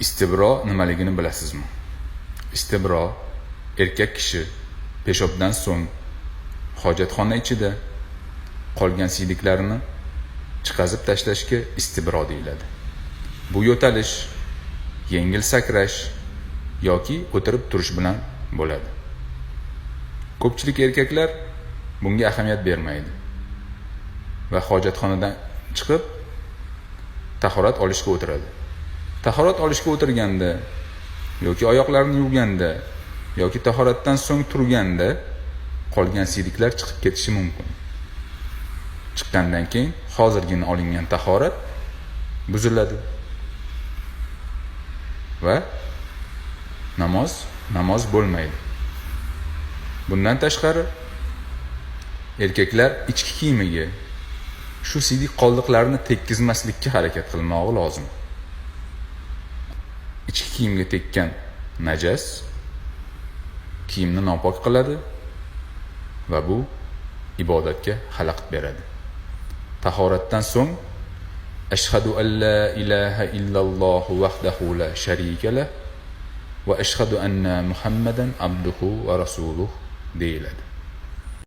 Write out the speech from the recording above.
istibro nimaligini bilasizmi? Istibro erkak kishi peshobdan so'ng hojatxona ichida qolgan siydiklarni chiqazib tashlashga istibro deyiladi. Bu yo'talish yengil sakrash yoki o'tirib turish bilan bo'ladi. Ko'pchilik erkaklar bunga ahamiyat bermaydi va hojatxonadan chiqib tahorat olishga o'tiradi. Tahorat olishga o'tirganda yoki oyoqlarini yuvganda yoki tahoratdan so'ng turganda qolgan siydiklar chiqib ketishi mumkin. Chiqqandan keyin hozirgina olingan tahorat buziladi. Va namoz namoz bo'lmaydi. Bundan tashqari erkaklar ichki kiyimiga shu siydik qoldiqlarini tekkizmaslikka harakat qilmog'i lozim. Ichki kiyimga tekkan najas kiyimni nopok qiladi va bu ibodatga xalaqit beradi. Tahoratdan so'ng ashhadu an la ilaha illalloh vahdahu la sharika lah va ashhadu anna muhammadan abduhu va rasuluh deyiladi.